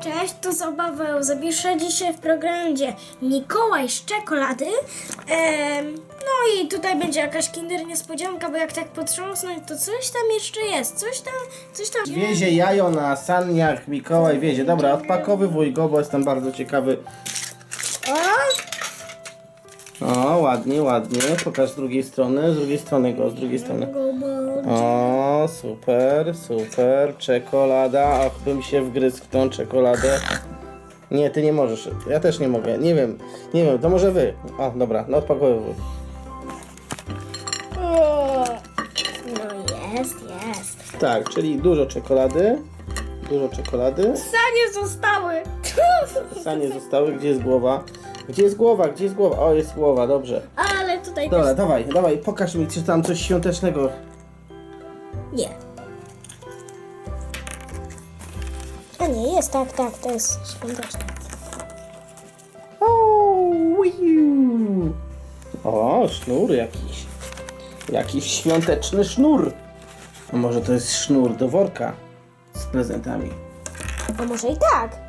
Cześć, tu Zabaweł. Zapiszę dzisiaj w programie Mikołaj z czekolady. Em, no i tutaj będzie jakaś kinder niespodzianka, bo jak tak potrząsnąć, to coś tam jeszcze jest. Coś tam, coś tam... Wiezie jajo na saniach, Mikołaj wiezie. Dobra, odpakowywuj go, bo jestem bardzo ciekawy. O, O, ładnie, ładnie. Pokaż z drugiej strony, z drugiej strony go, z drugiej strony. O, super, super. Czekolada. Ach, bym się wgryzł w tą czekoladę. Nie, ty nie możesz. Ja też nie mogę. Nie wiem, nie wiem, to może wy. O, dobra, no odpakowywuj. No jest, jest. Tak, czyli dużo czekolady. Dużo czekolady. Sanie zostały. Sanie zostały. Gdzie jest głowa? Gdzie jest głowa? Gdzie jest głowa? O, jest głowa, dobrze. Ale tutaj Dobra, też... dawaj, dawaj, pokaż mi, czy tam coś świątecznego. Nie. A nie, jest, tak, tak, to jest świąteczne. O, wiu. o, sznur jakiś. Jakiś świąteczny sznur. A może to jest sznur do worka z prezentami. A może i tak?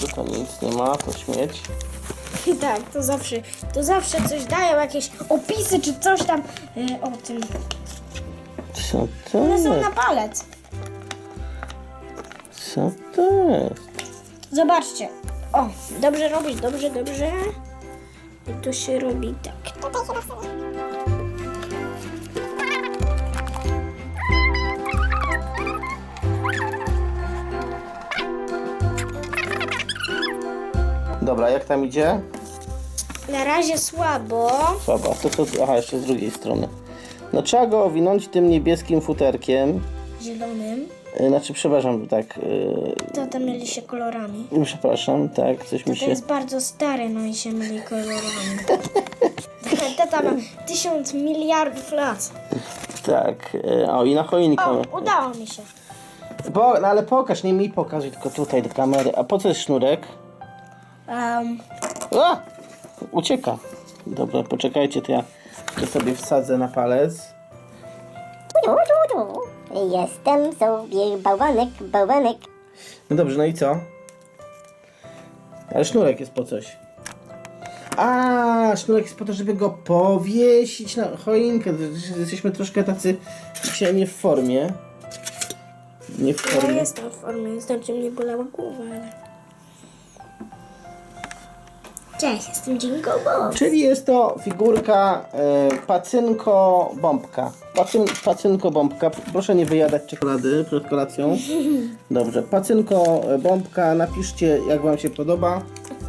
Tutaj nic nie ma, to śmieć. I tak, to zawsze, to zawsze coś dają, jakieś opisy czy coś tam y, o tym. Co to One są jest? na palec. Co to jest? Zobaczcie. O, dobrze robisz, dobrze, dobrze. I to się robi tak. Dobra, jak tam idzie? Na razie słabo. Słaba. To co? Aha, jeszcze z drugiej strony. No trzeba go owinąć tym niebieskim futerkiem. Zielonym. E, Znaczy, przepraszam, tak. e, To tam myli się kolorami. Przepraszam, tak, coś mi To się. jest bardzo stary, no i się myli kolorami. Tata ma tysiąc miliardów lat. Tak. e, O, i na choinkę. O, udało mi się. Po, no ale pokaż, nie mi pokaż, tylko tutaj do kamery. A po co jest sznurek? Um, A! Ucieka. Dobra, poczekajcie, to ja to sobie wsadzę na palec. Jestem sobie bałwanek, bałwanek. No dobrze, no i co? Ale sznurek jest po coś. A, sznurek jest po to, żeby go powiesić na choinkę. Jesteśmy troszkę tacy dzisiaj nie w formie. Nie w ja formie. jestem w formie, znaczy mnie bolała głowa, ale... Cześć, jestem Jingle Ball. Czyli jest to figurka e, pacynko-bombka. Pacyn, pacynko-bombka. Proszę nie wyjadać czekolady przed kolacją. Dobrze, pacynko-bombka. Napiszcie, jak Wam się podoba.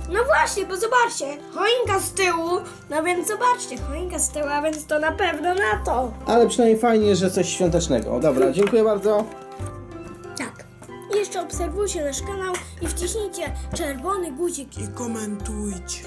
No właśnie, bo zobaczcie, choinka z tyłu, no więc zobaczcie, choinka z tyłu, a więc to na pewno na to. Ale przynajmniej fajnie, że coś świątecznego. Dobra, dziękuję bardzo. Jeszcze obserwujcie nasz kanał i wciśnijcie czerwony guzik i komentujcie.